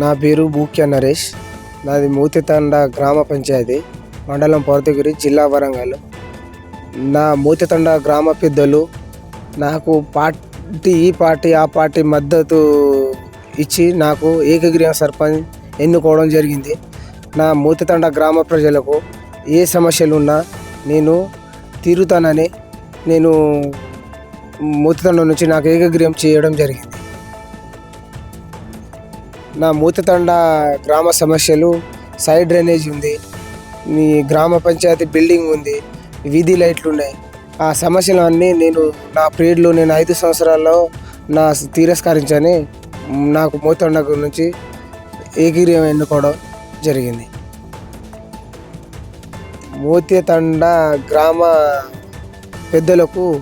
నా పేరు బూక్య నరేష్. నాది మూతితండ గ్రామ పంచాయతీ మండలం పొరతగిరి జిల్లా వరంగల్. నా మూతితండ గ్రామ పెద్దలు నాకు పార్టీ ఈ పార్టీ ఆ పార్టీ మద్దతు ఇచ్చి నాకు ఏకగ్రీవ సర్పంచ్ ఎన్నుకోవడం జరిగింది. నా మూతితండ గ్రామ ప్రజలకు ఏ సమస్యలు ఉన్నా నేను తీరుతానని నేను మూతితండ నుంచి నాకు ఏకగ్రీవం చేయడం జరిగింది. నా మూతతండ గ్రామ సమస్యలు సైడ్ డ్రైనేజ్ ఉంది మీ గ్రామ పంచాయతీ బిల్డింగ్ ఉంది వీధి లైట్లు ఉన్నాయి. ఆ సమస్యలు అన్నీ నేను నా పీరియడ్లో నేను ఐదు సంవత్సరాల్లో నా తిరస్కరించని నాకు మూతండ నుంచి ఏకీర్యం ఎన్నుకోవడం జరిగింది. మూతతండ గ్రామ పెద్దలకు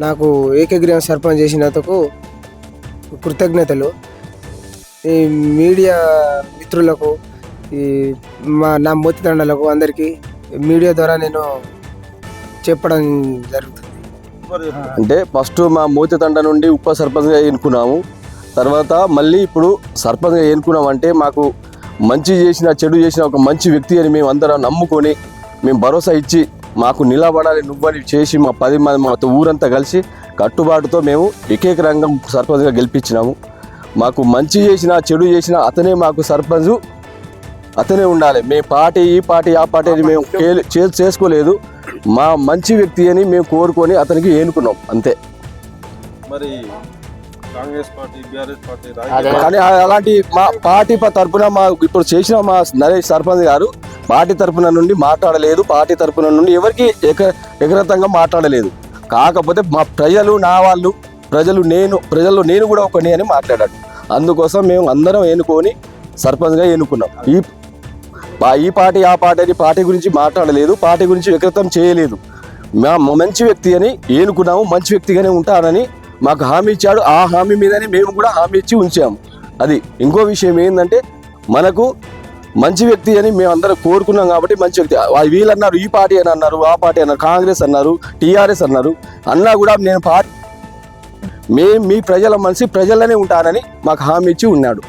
నాకు ఏకగ్రీవం సర్పంచ్ చేసినందుకు కృతజ్ఞతలు. ఈ మీడియా మిత్రులకు ఈ మా నా మూతిదండలకు అందరికీ మీడియా ద్వారా నేను చెప్పడం జరుగుతుంది. అంటే ఫస్ట్ మా మూతి తండ నుండి ఉప సర్పంచ్గా ఎన్నుకున్నాము. తర్వాత మళ్ళీ ఇప్పుడు సర్పంచ్గా ఎన్నుకున్నాం అంటే మాకు మంచి చేసిన చెడు చేసిన ఒక మంచి వ్యక్తి అని మేము అందరం నమ్ముకొని మేము భరోసా ఇచ్చి మాకు నిలబడాలి నువ్వని చేసి మా పది మంది మా ఊరంతా కలిసి కట్టుబాటుతో మేము ఏకైక రంగం సర్పంచ్గా గెలిపించినాము. మాకు మంచి చేసిన చెడు చేసిన అతనే మాకు సర్పంచ్. అతనే ఉండాలి. మేము పార్టీ ఈ పార్టీ ఆ పార్టీ అని మేము చేసుకోలేదు. మా మంచి వ్యక్తి అని మేము కోరుకొని అతనికి ఏనుకున్నాం. అంతే. మరి కాంగ్రెస్ పార్టీ బీఆర్ఎస్ పార్టీ కానీ అలాంటి మా పార్టీ తరపున మా ఇప్పుడు చేసిన మా నరేష్ సర్పంచ్ గారు పార్టీ తరపున నుండి మాట్లాడలేదు. పార్టీ తరపున నుండి ఎవరికి ఎక ఎగరతంగా మాట్లాడలేదు. కాకపోతే మా ప్రజలు నా వాళ్ళు ప్రజలు నేను ప్రజలు నేను కూడా ఒకని అని మాట్లాడాడు అందుకోసం మేము అందరం ఎన్నుకొని సర్పంచ్గా ఎన్నుకున్నాం ఈ ఈ పార్టీ ఆ పార్టీ అని పార్టీ గురించి మాట్లాడలేదు పార్టీ గురించి వికృతం చేయలేదు. మా మంచి వ్యక్తి అని ఏనుకున్నాము మంచి వ్యక్తిగానే ఉంటానని మాకు హామీ ఇచ్చాడు. ఆ హామీ మీదనే మేము కూడా హామీ ఇచ్చి ఉంచాము. అది ఇంకో విషయం ఏంటంటే మనకు మంచి వ్యక్తి అని మేము అందరం కోరుకున్నాం కాబట్టి మంచి వ్యక్తి. వీళ్ళన్నారు వీళ్ళు అన్నారు ఈ పార్టీ అని అన్నారు ఆ పార్టీ అన్నారు కాంగ్రెస్ అన్నారు టీఆర్ఎస్ అన్నారు. అన్నా కూడా నేను పార్టీ మేము మీ ప్రజల మనిషి ప్రజలనే ఉంటానని మాకు హామీ ఇచ్చి ఉన్నాడు.